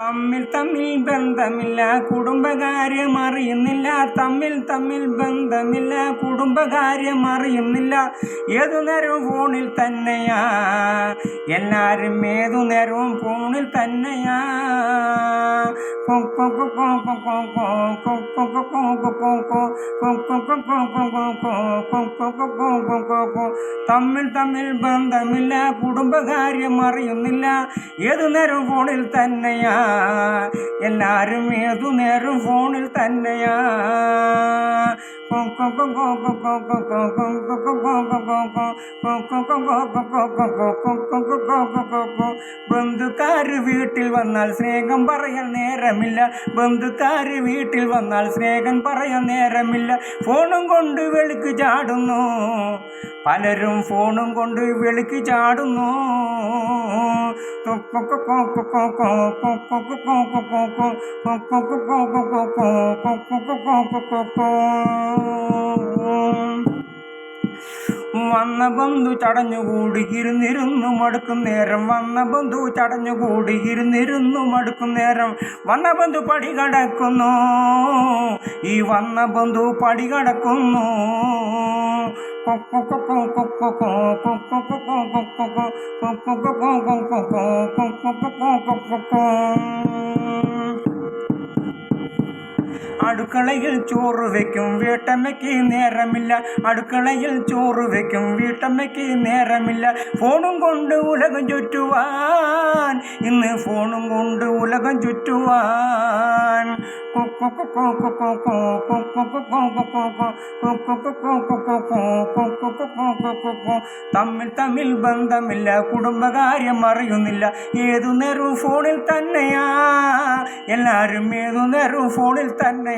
തമ്മിൽ തമ്മിൽ ബന്ധമില്ല കുടുംബകാര്യം അറിയുന്നില്ല തമ്മിൽ തമ്മിൽ ബന്ധമില്ല കുടുംബകാര്യം അറിയുന്നില്ല ഏതു നേരവും ഫോണിൽ തന്നെയാ എല്ലാരും ഏതു നേരവും ഫോണിൽ തന്നെയാ തമ്മിൽ തമ്മിൽ ബന്ധമില്ല കുടുംബകാര്യം അറിയുന്നില്ല ഏതു നേരവും ഫോണിൽ തന്നെയാ എല്ലാരും ഏതു നേരം ഫോണിൽ തന്നെയാ. ബന്ധുക്കാര് വീട്ടിൽ വന്നാൽ സ്നേഹം പറയാൻ നേരമില്ല. ബന്ധുക്കാർ വീട്ടിൽ വന്നാൽ സ്നേഹം പറയാൻ നേരമില്ല. ഫോണും കൊണ്ട് വെളുക്ക് ചാടുന്നു. പലരും ഫോണും കൊണ്ട് വെളുക്ക് ചാടുന്നു. വന്ന ബന്ധു ചടഞ്ഞുകൂടിയിരുന്നിരുന്നു മടുക്കും നേരം വന്ന ബന്ധു ചടഞ്ഞുകൂടിയിരുന്നിരുന്നു മടുക്കും നേരം വന്ന ബന്ധു പടി കടക്കുന്നു ഈ വന്ന ബന്ധു പടി കടക്കുന്നു അടുക്കളയിൽ ചോറ് വെക്കും വീട്ടമ്മയ്ക്ക് നേരമില്ല അടുക്കളയിൽ ചോറ് വെക്കും വീട്ടമ്മയ്ക്ക് നേരമില്ല ഫോണും കൊണ്ട് ഉലകം ചുറ്റുവാൻ ഇന്ന് ഫോണും കൊണ്ട് ഉലകം ചുറ്റുവാൻ തമ്മിൽ തമ്മിൽ ബന്ധമില്ല കുടുംബകാര്യം അറിയുന്നില്ല ഏതു നേരവും ഫോണിൽ തന്നെയാ എല്ലാവരും ഏതു നേരവും ഫോണിൽ തന്നെയാ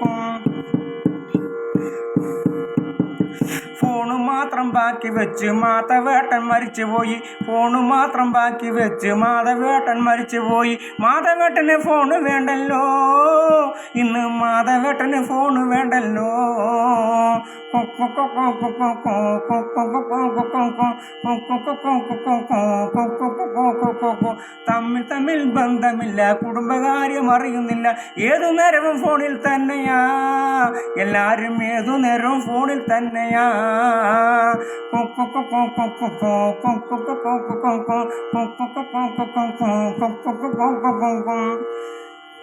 ഫോണ് മാത്രം ബാക്കി വെച്ച് മാധവേട്ടൻ മരിച്ചു പോയി ഫോണ് മാത്രം ബാക്കി വെച്ച് മാധവേട്ടൻ മരിച്ചു പോയി മാധവേട്ടന് ഫോണ് വേണ്ടല്ലോ ഇന്ന് മാധവേട്ടന് ഫോണ് വേണ്ടല്ലോ തമ്മിൽ തമ്മിൽ ബന്ധമില്ല കുടുംബകാര്യം അറിയുന്നില്ല ഏതു നേരവും ഫോണിൽ തന്നെയാ എല്ലാരും ഏതു നേരവും ഫോണിൽ തന്നെയാ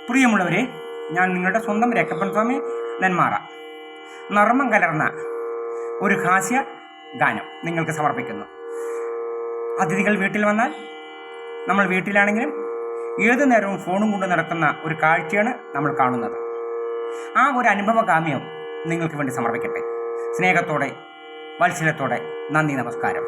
പ്രിയമുള്ളവരെ ഞാൻ നിങ്ങളുടെ സ്വന്തം രക്കപ്പൻ സ്വാമി നെന്മാറ നർമ്മം കലർന്ന ഒരു ഹാസ്യ ഗാനം നിങ്ങൾക്ക് സമർപ്പിക്കുന്നു അതിഥികൾ വീട്ടിൽ വന്നാൽ നമ്മൾ വീട്ടിലാണെങ്കിലും ഏതു നേരവും ഫോണും കൊണ്ട് നടക്കുന്ന ഒരു കാഴ്ചയാണ് നമ്മൾ കാണുന്നത് ആ ഒരു അനുഭവ കാമ്യം നിങ്ങൾക്ക് വേണ്ടി സമർപ്പിക്കട്ടെ. സ്നേഹത്തോടെ വാത്സല്യത്തോടെ നന്ദി നമസ്കാരം.